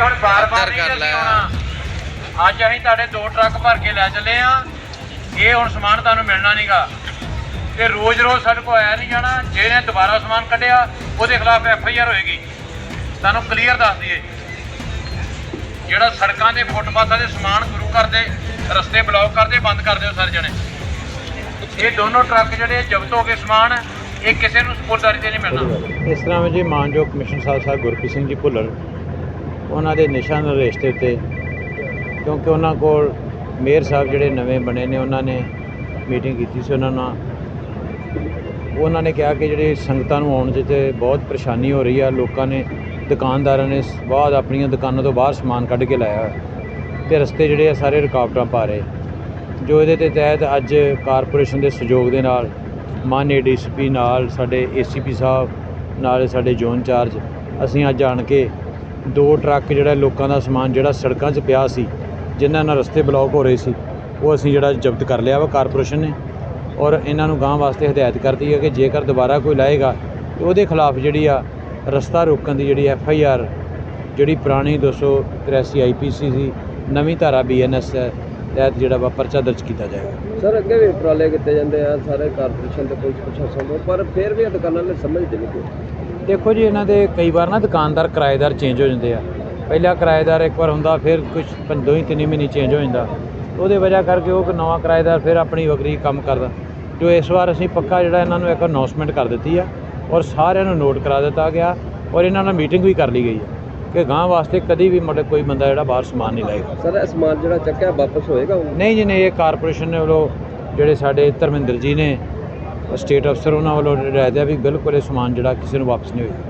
ਤੇ ਹੁਣ ਬਾਰ-ਬਾਰ ਨਹੀਂ ਕਰ ਅਸੀਂ। ਆਉਣਾ। ਅੱਜ ਅਸੀਂ ਤੁਹਾਡੇ ਦੋ ਟਰੱਕ ਭਰ ਕੇ ਲੈ ਚੱਲੇ ਆ ਇਹ ਹੁਣ ਸਮਾਨ ਤੁਹਾਨੂੰ ਮਿਲਣਾ ਨਹੀਂਗਾ ਤੇ ਰੋਜ਼-ਰੋਜ਼ ਸਾਡੇ ਕੋਲ ਆਇਆ ਨਹੀਂ ਜਾਣਾ। ਜਿਹਨੇ ਦੁਬਾਰਾ ਸਮਾਨ ਕੱਢਿਆ ਉਹਦੇ ਖਿਲਾਫ ਐਫ ਆਈ ਆਰ ਹੋਏਗੀ। ਤੁਹਾਨੂੰ ਕਲੀਅਰ ਦੱਸ ਦਈਏ। ਜਿਹੜਾ ਸੜਕਾਂ ਦੇ ਫੁੱਟਪਾਥਾਂ ਦੇ ਸਮਾਨ ਗੁਰੂ ਘਰ ਦੇ ਰਸਤੇ ਬਲੌਕ ਕਰਦੇ ਬੰਦ ਕਰ ਦਿਓ ਸਾਰੇ ਜਣੇ। ਇਹ ਦੋਨੋਂ ਟਰੱਕ ਜਿਹੜੇ ਜ਼ਬਤ ਹੋ ਗਏ ਸਮਾਨ ਇਹ ਕਿਸੇ ਨੂੰ ਸਪੋਰਟਦਾਰੀ ਤੇ ਨਹੀਂ ਮਿਲਣਾ। ਇਸ ਤਰ੍ਹਾਂ ਵਿੱਚ ਜੀ ਮਾਨਯੋਗ ਕਮਿਸ਼ਨ ਸਾਹਿਬ ਸਾਹਿਬ ਗੁਰਪ੍ਰੀਤ ਸਿੰਘ ਜੀ ਭੁੱਲਰ ਉਹਨਾਂ ਦੇ ਨਿਸ਼ਾਨ ਰਿਸ਼ਤੇ ਉੱਤੇ ਕਿਉਂਕਿ ਉਹਨਾਂ ਕੋਲ ਮੇਅਰ ਸਾਹਿਬ ਜਿਹੜੇ ਨਵੇਂ ਬਣੇ ਨੇ, ਉਹਨਾਂ ਨੇ ਮੀਟਿੰਗ ਕੀਤੀ ਸੀ ਉਹਨਾਂ ਨਾਲ। ਉਹਨਾਂ ਨੇ ਕਿਹਾ ਕਿ ਜਿਹੜੇ ਸੰਗਤਾਂ ਨੂੰ ਆਉਣ 'ਚ ਬਹੁਤ ਪਰੇਸ਼ਾਨੀ ਹੋ ਰਹੀ ਆ, ਲੋਕਾਂ ਨੇ, ਦੁਕਾਨਦਾਰਾਂ ਨੇ ਬਾਅਦ ਆਪਣੀਆਂ ਦੁਕਾਨਾਂ ਤੋਂ ਬਾਹਰ ਸਮਾਨ ਕੱਢ ਕੇ ਲਾਇਆ ਹੋਇਆ। ਤੇ ਰਸਤੇ ਜਿਹੜੇ ਆ, ਸਾਰੇ ਰੁਕਾਵਟਾਂ ਪਾ ਰਹੇ। ਜੋ ਇਹਦੇ ਤੇ ਤਹਿਤ ਅੱਜ ਕਾਰਪੋਰੇਸ਼ਨ ਦੇ ਸਹਿਯੋਗ ਦੇ ਨਾਲ ਮਾਨਯ ਡੀਸੀਪੀ ਨਾਲ, ਸਾਡੇ ਏਸੀਪੀ ਸਾਹਿਬ, ਨਾਲ ਸਾਡੇ ਜ਼ੋਨ ਚਾਰਜ, ਅਸੀਂ ਅੱਜ ਆਣ ਕੇ ਦੋ ਟਰੱਕ ਜਿਹੜਾ ਲੋਕਾਂ ਦਾ ਸਮਾਨ ਜਿਹੜਾ ਸੜਕਾਂ 'ਚ ਪਿਆ ਸੀ, ਜਿਨ੍ਹਾਂ ਨਾਲ ਰਸਤੇ ਬਲੌਕ ਹੋ ਰਹੇ ਸੀ, ਉਹ ਅਸੀਂ ਜਿਹੜਾ ਜ਼ਬਤ ਕਰ ਲਿਆ ਵਾ, ਕਾਰਪੋਰੇਸ਼ਨ ਨੇ। ਔਰ ਇਹਨਾਂ ਨੂੰ ਗਾਂ ਵਾਸਤੇ ਹਦਾਇਤ ਕਰਤੀ ਹੈ ਕਿ ਜੇਕਰ ਦੁਬਾਰਾ ਕੋਈ ਲਾਏਗਾ, ਤੇ ਉਹਦੇ ਖਿਲਾਫ ਜਿਹੜੀ ਆ ਰਸਤਾ ਰੋਕਣ ਦੀ ਜਿਹੜੀ ਐਫ ਆਈ ਆਰ ਜਿਹੜੀ ਪੁਰਾਣੀ 283 ਆਈਪੀਸੀ ਸੀ ਨਵੀਂ ਧਾਰਾ ਬੀਐਨਐਸ ਤਹਿਤ ਜਿਹੜਾ ਵਾ ਪਰਚਾ ਦਰਜ ਕੀਤਾ ਜਾਏਗਾ। ਸਰ, ਅੱਗੇ ਵੀ ਉਪਰਾਲੇ ਕੀਤੇ ਜਾਂਦੇ ਆ, ਸਾਰੇ ਕਾਰਪੋਰੇਸ਼ਨ ਤੇ ਪੁਲਿਸ ਪ੍ਰਸ਼ਾਸਨ ਤੋਂ, ਪਰ ਫਿਰ ਵੀ ਦੁਕਾਨਾਂ ਨੇ ਸਮਝਦੇ ਨਹੀਂ ਦੇਖੋ ਜੀ ਇਹਨਾਂ ਦੇ ਕਈ ਵਾਰ ਨਾ ਦੁਕਾਨਦਾਰ ਕਿਰਾਏਦਾਰ ਚੇਂਜ ਹੋ ਜਾਂਦੇ ਆ। ਪਹਿਲਾ ਕਿਰਾਏਦਾਰ ਇੱਕ ਵਾਰ ਹੁੰਦਾ ਫਿਰ ਕੁਝ ਦੋ ਹੀ ਤਿੰਨ ਮਹੀਨੇ ਚੇਂਜ ਹੋ ਜਾਂਦਾ। ਉਹਦੇ ਵਜ੍ਹਾ ਕਰਕੇ ਉਹ ਨਵਾਂ ਕਿਰਾਏਦਾਰ ਫਿਰ ਆਪਣੀ ਵਕਰੀ ਕੰਮ ਕਰਦਾ। ਜੋ ਇਸ ਵਾਰ ਅਸੀਂ ਪੱਕਾ ਜਿਹੜਾ ਇਹਨਾਂ ਨੂੰ ਇੱਕ ਅਨਾਉਂਸਮੈਂਟ ਕਰ ਦਿੱਤੀ ਆ ਔਰ ਸਾਰਿਆਂ ਨੂੰ ਨੋਟ ਕਰਾ ਦਿੱਤਾ ਗਿਆ ਔਰ ਇਹਨਾਂ ਨਾਲ ਮੀਟਿੰਗ ਵੀ ਕਰ ਲਈ ਗਈ ਹੈ ਕਿ ਗਾਂ ਵਾਸਤੇ ਕਦੀ ਵੀ ਮਤਲਬ ਕੋਈ ਬੰਦਾ ਜਿਹੜਾ ਬਾਹਰ ਸਮਾਨ ਨਹੀਂ ਲਾਏਗਾ। ਸਰ ਇਹ ਸਮਾਨ ਜਿਹੜਾ ਚੱਕਿਆ ਵਾਪਸ ਹੋਏਗਾ ਨਹੀਂ ਜੀ ਨਹੀਂ ਇਹ ਕਾਰਪੋਰੇਸ਼ਨ ਨੇ ਵੱਲੋਂ ਜਿਹੜੇ ਸਾਡੇ ਧਰਮਿੰਦਰ ਜੀ ਨੇ ਸਟੇਟ ਅਫਸਰ ਉਹਨਾਂ ਵੱਲੋਂ ਹਦਾਇਤ ਹੈ ਵੀ ਬਿਲਕੁਲ ਇਹ ਸਮਾਨ ਜਿਹੜਾ ਕਿਸੇ ਨੂੰ ਵਾਪਸ ਨਹੀਂ ਹੋਏਗਾ